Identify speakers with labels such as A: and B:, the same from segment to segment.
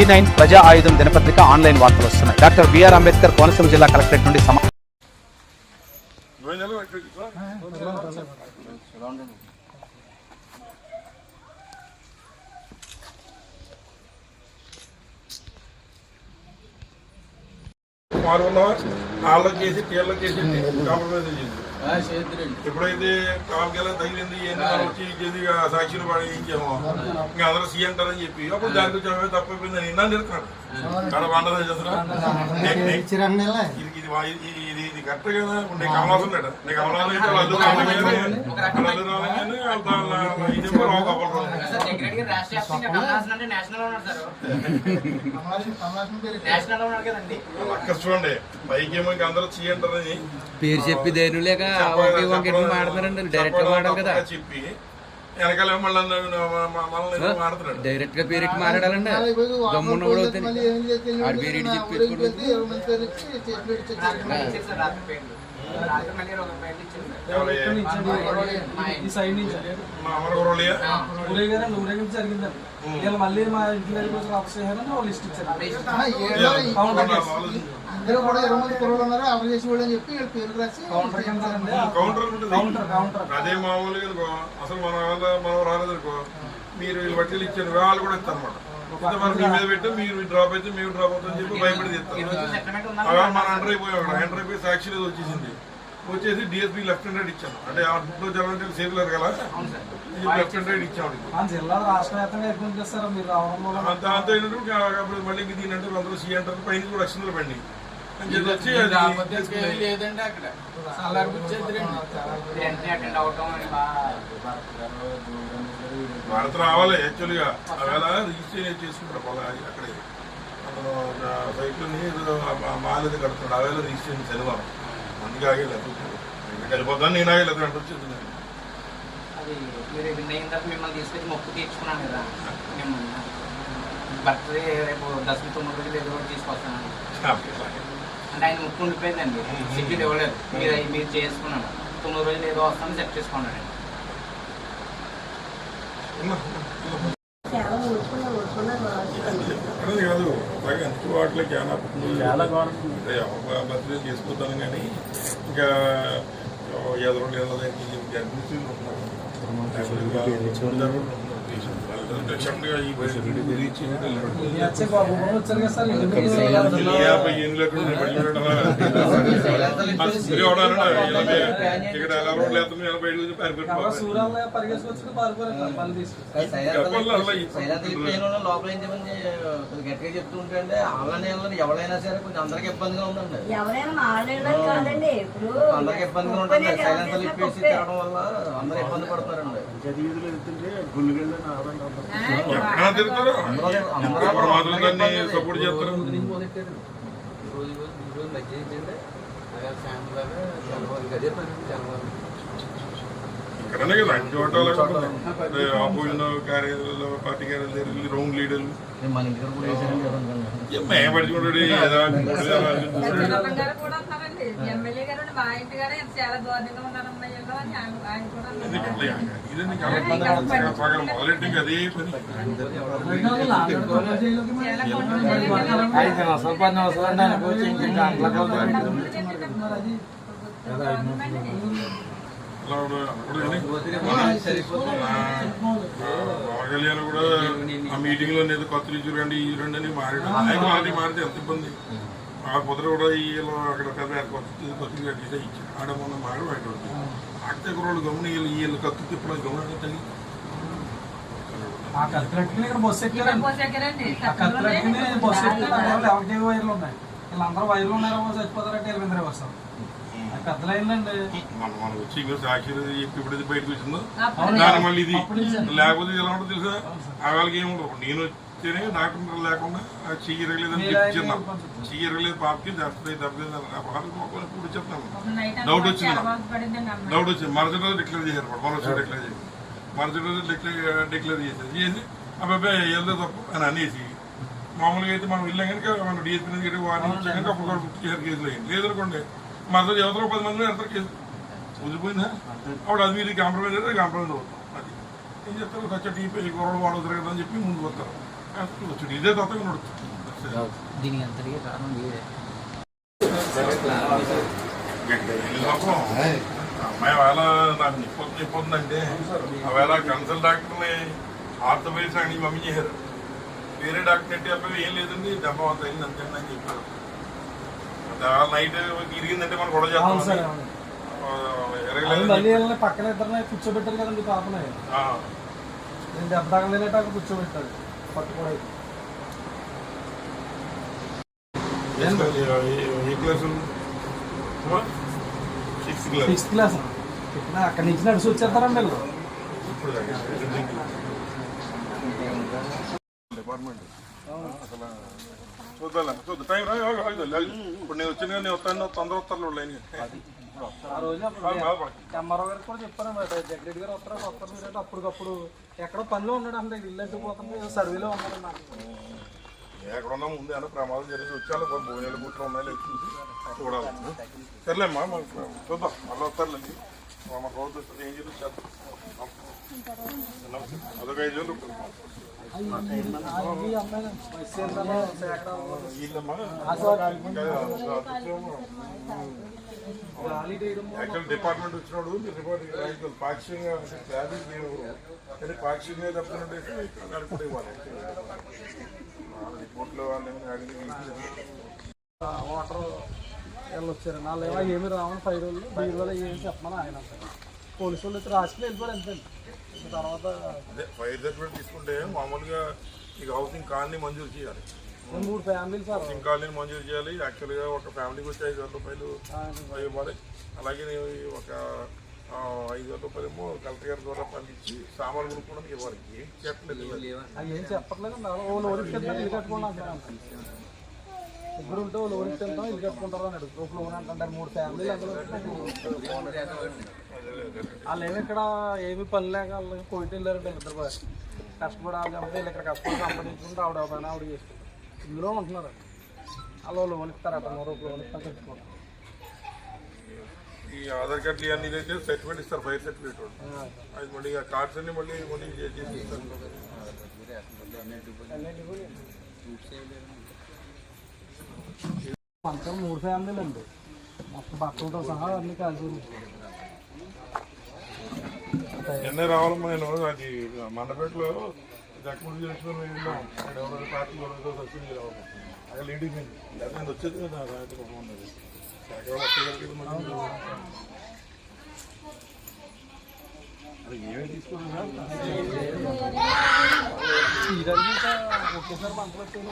A: V nine ప్రజా ఆయుధం దినపత్రిక ఆన్లైన్ వార్తలు వస్తున్నాయి డాక్టర్ బిఆర్ అంబేద్కర్ కోనసీమ జిల్లా కలెక్టరేట్ నుండి సమా
B: మారున్నావా వాళ్ళకి చేసి తీళ్ళకి చేసి కాంప్రమైజ్ ఎప్పుడైతే కాలుకెలా తగిలింది వచ్చి ఆ సాక్షులు పడి ఇంకా అందరూ సీ అంటారని చెప్పి. అప్పుడు దానికి వచ్చి తప్పైపోయిందని నిన్న నిరుతున్నాడు అక్కడ వండదా చేస్తున్నా? ఇది ఇది ఇది ఇది ఇది కరెక్ట్ కదా. నీకు కమలాసం అయితే వాళ్ళు అక్కడ చూడండి. పైకి ఏమో అందరూ
C: పేరు చెప్పి ధైర్యం లేక మాడతారండి డైరెక్ట్గా కదా.
B: చెప్పి. వెనకాల మళ్ళీ మనల్ని
C: డైరెక్ట్గా పేరు ఎట్టి మాట్లాడాలండి దమ్మున్న కూడా అవుతుంది ఆడి పేరు ఇటు చెప్పి
D: మళ్ళీ మా
E: జరిగిందండి. మళ్ళీ ఇంటి దగ్గరికి చేయాలని వాళ్ళు లిస్ట్ ఇచ్చారు.
F: అందరూ కూడా ఇరవై మంది కుర్రోళ్ళు ఉన్నారు. అమలు చేసి వాళ్ళు అని చెప్పి వీళ్ళ పేర్లు రాసి
E: కౌంటర్ కింద అండి.
B: కౌంటర్
E: కౌంటర్
B: అదే మామూలుగా అసలు మన వాళ్ళ మనం రాలేదనుకో? మీరు వీళ్ళు బట్టలు ఇచ్చారు వాళ్ళు కూడా ఇస్తారు మీ మీద పెట్టి మీరు డ్రాప్ అయితే మీరు డ్రాప్ అవుతుందని చెప్పి భయపడి అలా మన ఎంటర్ అయిపోయాం అక్కడ ఎంటర్ అయిపోయి సాక్షి లేదు వచ్చేసింది. వచ్చేసి డిఎస్పీ లెఫ్ట్ హ్యాండ్ రైట్ ఇచ్చాను. అంటే ఆ బుక్లో జరగడానికి సేఫ్లర్ కదా? లెఫ్ట్ హ్యాండ్ రైట్ ఇచ్చాము అయినట్టు అప్పుడు మళ్ళీ దీని అంటే అందరూ సీ అంటారు పైన కూడా అక్షంతలు పండి. అని చెప్పి వచ్చి
C: లేదండి అక్కడ
D: అటెండ్ అవటం అని బాగా
B: భారత రావాలి యాక్చువల్గా. అవేళ రిజిస్టర్ చేసుకుంటాడు పొలం అక్కడే అతను సైకిల్ని ఏదో మాలది కడుతున్నాడు అవేళ రిజిస్ట్రేషన్ శనివారం. అందుకే ఆగేలేదు వెళ్ళిపోతాను నేను ఆగలేదు అంటే వచ్చింది నేను.
D: అది మీరు మిమ్మల్ని తీసుకొచ్చి మొక్కు తీర్చుకున్నాను కదా. బర్త్డే రేపు దశమి తొమ్మిది రోజులు ఏదో ఒకటి తీసుకొస్తాను. అంటే ఆయన ముక్కు ఉండిపోయిందండి. సిగ్గులు ఇవ్వలేదు మీరు మీరు చేసుకున్నాను. తొమ్మిది రోజులు ఏదో వస్తాను సెట్ చేసుకున్నాను
G: చాలా ఊరుకున్నా ఊరుకున్నా
B: అదే కాదు. బాగా అందుబాటులో చాలా బర్త్డే చేసుకుంటాను కానీ ఇంకా ఎదురు లేదా ఈ రీచ్ యాభై ఎనిమిది ఇక్కడ ఎలా రోడ్లు వేస్తాం ఎలా బయట నుంచి
C: గట్టిగా చెప్తూ ఉంటే అలానే ఎవరైనా సరే కొంచెం అందరికి ఇబ్బందిగా ఉందండి అందరికి ఇబ్బందిగా ఉంటుంది సైలెన్స్ ఇప్పేసి తిరగడం వల్ల అందరూ ఇబ్బంది పడుతున్నారండి
B: తిరుగుతారు మాత్రం దాన్ని సపోర్ట్ చేస్తారు ఇక్కడనే కదా. అన్ని చోట్ల ఆపోజిట్ కార్యాలయాలు పార్టీ కార్యాలయాలు దగ్గరికి రౌండ్ లీడర్లు
C: మన
H: ఎమ్మెల్యే గారు మా ఇంటి గారు చాలా దారుణంగా ఉన్నారమ్మా వీళ్ళు అని ఆయన కూడా
B: అదే పని.
E: ఇంక
B: కూడా- కళ్యాణ్ కూడా ఆ మీటింగ్లో కొత్త రండి ఈ రండి అని మారాడు ఆయన మారితే ఎంత ఇబ్బంది? ఆ కుదర కూడా వీళ్ళు అక్కడ పెద్ద కొత్త కొత్త కట్టి ఇచ్చి ఆడ మొన్న మాడు బయట ఆడితే వాళ్ళు గమని వీళ్ళు వీళ్ళు కత్తి తిప్పడం గమని తల్లి
E: ఆ ఇక్కడ బస్సు ఎక్కారండి. ఆ కత్తిరెట్టుకుని బస్సు ఎక్కి ఎవరికి వైర్లు ఉన్నాయి. వీళ్ళందరూ వైర్లు ఉన్నారో చచ్చిపోతారంటే ఎలిమిందరే వస్తారు.
B: మనం మనం వచ్చి ఇంకా సాక్షి చెప్పి ఇప్పుడు ఇది బయటకు వచ్చిందో? దాని మళ్ళీ ఇది. లేకపోతే ఎలా ఉంటుంది తెలుసా? ఆ వాళ్ళకి ఇప్పుడు నేను వచ్చేనే డాక్టర్ లేకుండా ఆ చెయ్యి రగలేదని
E: మీరు
B: చెప్పి
E: ఆయన
B: చిన్న చెయ్యి రగలేదు పాపకి పాపకి మొక్కలు ఇప్పుడు చెప్తాను డౌట్ వచ్చింది. డౌట్ వచ్చింది. మరుసటి రోజు డిక్లేర్ చేశారు రోజు డిక్లేర్ చేసి మరుసటి రోజు డిక్లేర్ డిక్లేర్ చేశారు. చేసి అబ్బాయి వెళ్తే తప్పు అని అనేసి మామూలుగా అయితే మనం వెళ్ళాం కనుక మనం డిఎస్పీ దగ్గర వార్నింగ్ ఇచ్చాం కనుక అప్పుడు కూడా బుక్ చేశారు కేసులు అయ్యింది లేదనుకోండి మరుసటి ఎవరో పది మంది వెళ్తారు కేసు? వదిలిపోయిందా అప్పుడు అది మీరు కాంప్రమైజ్ అయితే కాంప్రమైజ్ అవుతాం. అది. ఏం చెప్తారు? సచ్చ టీపీ కూరలు వాడవుతారు కదా అని చెప్పి ముందుకు వస్తారు. కూర్చోండి ఇదే
D: దీనికి కారణం
B: అమ్మాయి వేళ నాకు నిప్పొద్దు నిప్పొద్దంటే ఆ వేళ డాక్టర్ని ఆర్థోపెడిక్స్ అని పంపించేశారు వేరే డాక్టర్ అంటే అబ్బాయి ఏం లేదండి దెబ్బ అంత అయింది అంతే అని చెప్పారు నైట్ ఇరిగిందంటే మనం గొడవ
E: సార్
B: చేస్తాం
E: పక్కన ఇద్దరు కూర్చోబెట్టారు కదండి పాపనే దెబ్బ తగలేనట్టు
B: కూర్చోబెట్టారు క్లాసు సిక్స్త్ క్లాస్
E: అక్కడి నుంచి నడిచి వీళ్ళు
B: ఇప్పుడు డిపార్ట్మెంట్. అసలు చూద్దాం చూద్దాం. టైం. ఇప్పుడు నేను వచ్చిన నేను వస్తాను తొందర వస్తారు లైన్
E: ఆ రోజు ఎంఆర్ఓ గారికి కూడా చెప్పాను మరి జగరెడ్డి గారు వస్తారు వస్తారు మీరు అప్పటికప్పుడు ఎక్కడో పనిలో ఉన్నాడు అంటే ఇల్లు అంటే పోతుంది సర్వేలో ఉన్నాడు నాకు
B: ఎక్కడ ఉన్నా ముందు ఏమైనా ప్రమాదం జరిగి వచ్చాను భోజనాలు గుట్లు ఉన్నాయి చూసి చూడాలి సర్లేమ్మా చూద్దాం మళ్ళీ వస్తారులేండి మా రోజు ఏం చేసి చేద్దాం అదొక ఐదు వేలు వీళ్ళమ్మా యాక్చువల్ డిపార్ట్మెంట్ వచ్చినాడు మీ రిపోర్ట్ రాయించాలి పాక్షికంగా ట్యాబ్లెట్ మేము కానీ పాక్షికంగా చెప్తున్నట్టు నడుపుకుంటే ఇవ్వాలి. రిపోర్ట్లో
E: వాటర్ వీళ్ళు వచ్చారు నాలుగు ఏమో ఏమి రావని పై రోజులు బయట వల్ల ఏమి చెప్పమని ఆయన. పోలీసు వాళ్ళు అయితే రాసుకుని వెళ్ళిపోయారు ఇంకా తర్వాత
B: అదే ఫైర్ సర్టిఫికేట్ తీసుకుంటే మామూలుగా మీకు హౌసింగ్ కాలనీ మంజూరు చేయాలి.
E: మూడు ఫ్యామిలీలు సార్.
B: హౌసింగ్ కాలనీ మంజూరు చేయాలి. యాక్చువల్గా ఒక ఫ్యామిలీకి వచ్చి ఐదు వేల రూపాయలు ఇవ్వాలి. అలాగే ఒక ఐదు వేల రూపాయలు ఏమో కలెక్టర్ గారి ద్వారా పంపించి సామాన్లు కొనుక్కోవడానికి ఇవ్వాలి. ఏం చెప్పలేదు
E: ఏం చెప్పట్లేదు. ఇద్దరు ఉంటే లోనికి వెళ్తాం ఇల్లు కట్టుకుంటారు అని అడుగుతారు. ఒక లోన్ అంటారు మూడు ఫ్యామిలీలు అందులో వాళ్ళు ఏమి ఇక్కడ ఏమి పని లేక వాళ్ళకి కోయిట్ వెళ్ళారంటే ఇద్దరు బాగా కష్టపడి వాళ్ళు చంపితే వీళ్ళు ఇక్కడ కష్టపడి సంపాదించుకుంటే ఆవిడ పని ఆవిడ చేసుకుంటారు ఇందులో ఉంటున్నారు. లోన్ ఇస్తారట మరో లోన్ ఇస్తాం కట్టుకోండి
B: ఈ ఆధార్ కార్డులు ఇవన్నీ అయితే సర్టిఫికేట్ ఇస్తారు ఫైర్ సర్టిఫికేట్ అది మళ్ళీ ఆ కార్డ్స్ అన్ని మళ్ళీ మళ్ళీ చేసి ఇస్తారు.
E: మొత్తం మూడు ఫ్యామిలీలు అండి. మొత్తం బట్టలతో సహా అన్ని కలిసి.
B: ఎన్నే రావాలమ్మా నేను? అది మండపేటలో జగన్మోహన్ చేసుకుని అక్కడ పార్టీ ఎవరో వచ్చింది రావాలి అక్కడ లేడీస్ లేదా నేను వచ్చేది కదా రాత్రి ఒక అది ఏమేమి తీసుకున్నా
E: ఇదంతా ఒకేసారి పంటలు వచ్చేది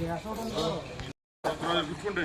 E: గ్యాస్
B: చూసుకోండి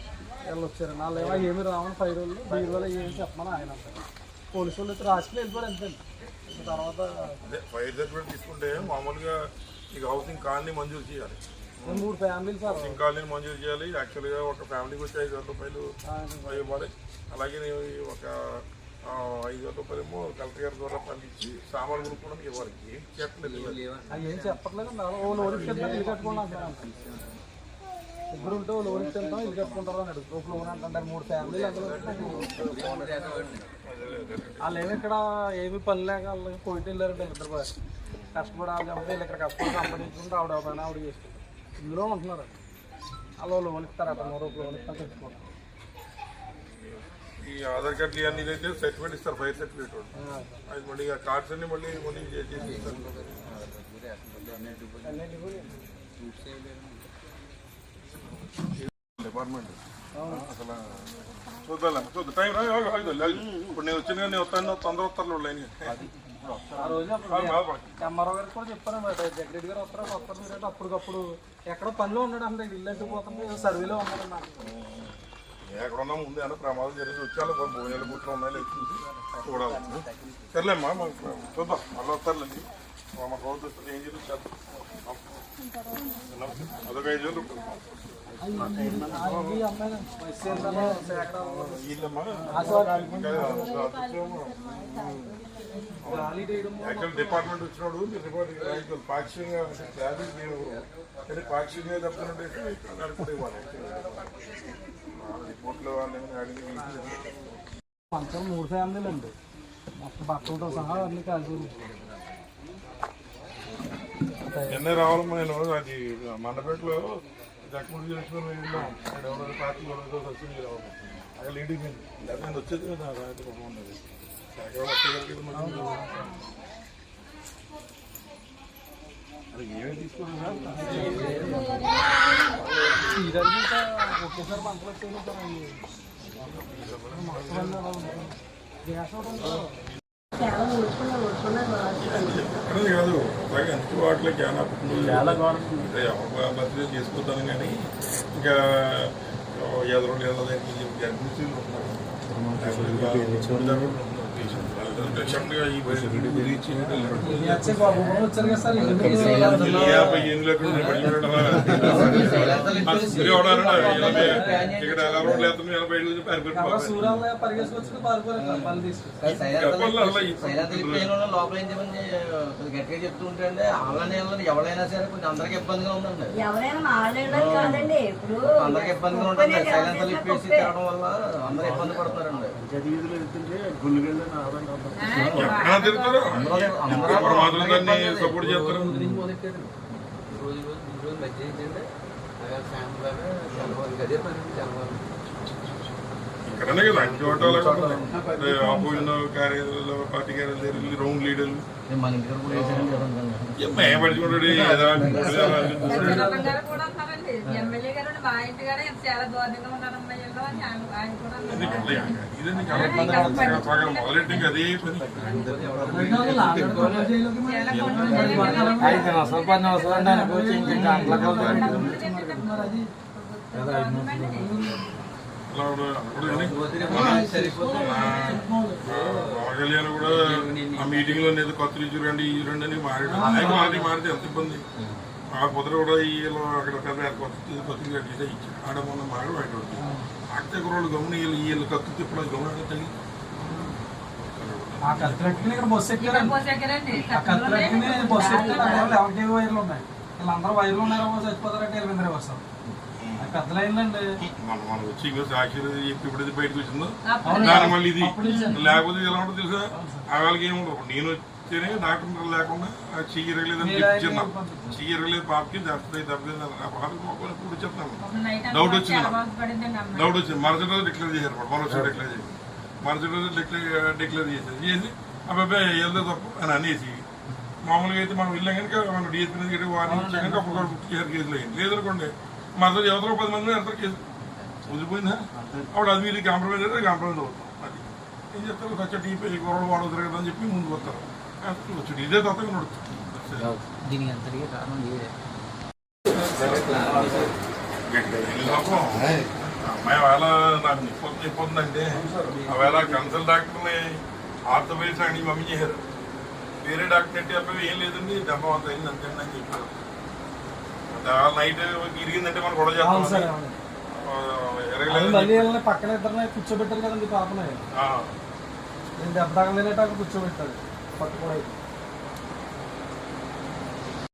E: వీళ్ళు వచ్చారు నాలుగు ఏమో ఏమి రావని పై రోజులు బయట వల్ల ఏమి చెప్పమని ఆయన. పోలీసు వాళ్ళు అయితే రాసుకుని వెళ్ళిపోయారు అంతే ఇంకా తర్వాత
B: అదే ఫైర్ సర్టిఫికేట్ తీసుకుంటే మామూలుగా మీకు హౌసింగ్ కాలనీ మంజూరు చేయాలి.
E: మూడు ఫ్యామిలీలు సార్.
B: హౌసింగ్ కాలనీ మంజూరు చేయాలి. యాక్చువల్గా ఒక ఫ్యామిలీకి వచ్చి ఐదు వేల రూపాయలు ఇవ్వాలి అలాగే నేను ఒక ఐదు వేల రూపాయలు ఏమో కలెక్టర్ గారి ద్వారా పంపించి సామాన్ కొనుక్కోవడానికి ఇవ్వాలి ఏం చెప్పలేదు.
E: ఏం చెప్పట్లేదు ముగ్గురు ఉంటే లోన్ ఇస్తే ఇల్లు కట్టుకుంటారు అని అడుగు. ఒక లోన్ అంటారు మూడు ఫ్యామిలీలు వాళ్ళు ఏమి ఇక్కడ ఏమి పని లేక వాళ్ళు కోయిట్ వెళ్ళారంటే ఇద్దరు కూడా. కష్టపడి వాళ్ళు వీళ్ళు ఇక్కడ కష్టపడి సంపాదించుకుంటే ఆవిడ ఒక పని ఆవిడ చేసుకుంటారు ఇందులో ఉంటున్నారు. వాళ్ళు లోన్ ఇస్తారు అక్కడ నూరు లోన్ ఇస్తారు తెచ్చుకుంటారు.
B: ఈ ఆధార్ కార్డు ఇవన్నీ అయితే సర్టిఫికేట్ ఇస్తారు ఫైర్ సర్టిఫికేట్ అది మళ్ళీ ఆ కార్డ్స్ అన్ని మళ్ళీ మళ్ళీ చేసి ఇస్తారు. డిపార్ట్మెంట్. అసలు చూద్దాం చూద్దాం. టైం రా. ఇప్పుడు నేను వచ్చిన నేను వస్తాను తొందర వస్తారు లైన్
E: ఆ. రోజు ఎంఆర్ఓ గారికి కూడా చెప్పాను జగరెడ్డి గారు వస్తారు వస్తారు మీరు అంటే అప్పటికప్పుడు ఎక్కడో పనిలో ఉన్నాడు అంటే ఇల్లు ఎట్టుకుపోతుంది సర్వేలో ఉన్నాడు నాకు
B: ఎక్కడున్నా ముందు ఏమైనా ప్రమాదం జరిగి వచ్చాను భోజనాలు గుట్లు ఉన్నాయి లేదు చూసి చూడాలి. సర్లేమ్మా మాకు చూద్దాం మళ్ళీ వస్తారులేండి మా గౌరవ ఏం చేసి అదొక ఐదు వేలు డిపార్ట్మెంట్ వచ్చినాడు రిపోర్ట్ యాక్చువల్ పాక్షికంగా ట్రాఫిక్ కానీ పాక్షికంగా చెప్తున్నట్టు ఇవ్వాలి రిపోర్ట్లో వాళ్ళు
E: మంచం మూడు ఫ్యామిలీలు అండి మొత్తం బట్టలతో సహా అన్ని కలిసి
B: నిన్నే రావాలమ్మా నేను. అది మండపేటలో జగన్మోహన్ చేసుకుని వెళ్ళాం అక్కడ ఎవరో పార్టీ ఎవరో వచ్చింది రావాలి. అక్కడ లీడింగ్ నేను వచ్చేది కదా వచ్చేసరికి మరి అది ఏమేమి తీసుకున్నా
E: ఇదన్నీ ఇంకా ఒకేసారి పంటలు వచ్చేది. గ్యాస్ ఒకటి
G: చాలా
B: ఎక్కడది కాదు అలాగే ఎంత వాటిలో చాలా ఎవరు బర్త్డే చేసుకుంటాను కానీ ఇంకా ఎదురు లేదా గర్భిణీలు ఈ రీచ్
E: ఈ ఇల్లు తీసి
B: ఇక్కడ ఎలా రోడ్లు ఎనభై ఏళ్ళు
E: పని
C: కొద్దిగా గట్టిగా చెప్తూ ఉంటే ఆన్లైన్ వెళ్ళాలని ఎవరైనా సరే కొంచెం అందరికి ఇబ్బందిగా ఉందండి అందరికి ఇబ్బందిగా ఉంటుంది సైలెన్స్ ఇప్పేసి తిరగడం వల్ల అందరూ ఇబ్బంది
B: ఎక్కడ తిరుగుతారు ఎవరు మాత్రం దాన్ని సపోర్ట్ చేస్తారు ఇక్కడనే కదా అన్ని చోట్ల ఆపోజిషన్ కార్యాలయాలు పార్టీ కార్యాలయాలు రౌండ్ లీడర్లు
C: మన ఇంటి కూడా వేసారండి ఎవరండి
B: ఏం పడుచుకుంటాడు ఏదో
H: లక్ష్మీనారాయణ గారు కూడా అన్నారండి ఎమ్మెల్యే గారు మా ఇంటి గారు ఎంత చాలా దారుణంగా ఉన్నారమ్మా ఇల్లు అని ఆయన ఆయన కూడా అన్నారు
B: ఇదండి సగం మొదలెట్టి ఇంకా అదే పని
H: చాలా కొంచెం జరిగింది.
E: ఐదు నిమిషాలు పది నిమిషాలు అంటే అనుకోవచ్చు ఇంక గంటల
B: కూడా కూడా ఆ మీటింగ్లో ఏదో కొత్తలు రండి ఈ రండి అని మారాడు. మారి మారితే ఎంత ఇబ్బంది. ఆ కుదర కూడా వీళ్ళు అక్కడ పెద్ద కొత్త కొత్తగా కట్టేసి ఇచ్చారు. ఆడ మొన్న మాడు బయట ఆక్తే కుర్రోళ్ళు గమని వీళ్ళు వీళ్ళు కత్తు తిప్పడం గమనం
E: ఆ కత్తిరెట్టుకుని ఇక్కడ బస్సు ఎక్కారండి. ఆ బస్సు ఎక్కారు అక్కడ వైర్లు ఉన్నాయి. వీళ్ళందరూ వైర్లు ఉన్నారో చచ్చిపోతారంటే వెళ్ళిందరే వస్తారు. లైన్లండి
B: మనం మనం వచ్చి ఇంకా సాక్షి చెప్పి ఇప్పుడు ఇది బయటకు వచ్చిందో? దాని మళ్ళీ ఇది. లేకపోతే ఎలా ఉంటుందో తెలుసా? ఆ వాళ్ళకి ఏముండదు నేను వచ్చేనే డాక్టర్ లేకుండా ఆ చెయ్యి ఎరగలేదని
E: మీరు
B: చెప్పి
E: ఆయన
B: చిన్న
E: పంపించారు.
B: చెయ్యి ఎరగలేదు పాపకి పాపకి మొక్కలు ఇప్పుడు చెప్తాను డౌట్ వచ్చింది. డౌట్ వచ్చింది. మరుసటి రోజు డిక్లేర్ చేశారు కూడా మరోసారి డిక్లేర్ చేసి మరుసటి రోజు డిక్లేర్ డిక్లేర్ చేశారు. చేసి అబ్బాయి వెళ్తే తప్పు అని అనేసి మామూలుగా అయితే మనం వెళ్ళాం కనుక మనం డిఎస్పీ నుంచి గట్టి వార్నింగ్ ఇచ్చాం కనుక అప్పుడు చేశారు కేసులు అయింది లేదనుకోండి మరుసటి ఎవరో పది మంది ఎంత కేసు వదిలిపోయిందా? అప్పుడు అది మీరు కాంప్రమైజ్ అయితే కాంప్రమైజ్ అవుతాం అది ఏం చెప్తారు సచ్చ టీపీ గొడవలు వాడదు కదా అని చెప్పి ముందుకు వస్తారు. అప్పుడు వచ్చి ఇదే తప్పగా నడుస్తుంది.
D: దీనికి అంతటికీ కారణం
B: పాపం, అమ్మాయి వేళ నాకు నిప్పొద్దు నిప్పొద్దంటే ఆ వేళ కన్సల్ట్ డాక్టర్ని ఆర్థోపేస్ అని మమ్మీ చేశారు వేరే డాక్టర్ అంటే అబ్బాయి ఏం లేదండి దెబ్బ అంత అయింది అంతే అని చెప్పారు. నైట్ ఇరిగిందంటే మనం గొడవ
E: అవును సార్
B: చేస్తాం
E: అవును.
B: ఆ,
E: అది
B: ఎరగలేదని
E: మళ్ళీ వీళ్ళని పక్కన ఇద్దరిని కూర్చోబెట్టారు కదండి పాపని
B: ఆ,
E: నేను దెబ్బ తగలేనట్టు అక్కడ కూర్చోబెట్టాడు పట్టుకోవడానికి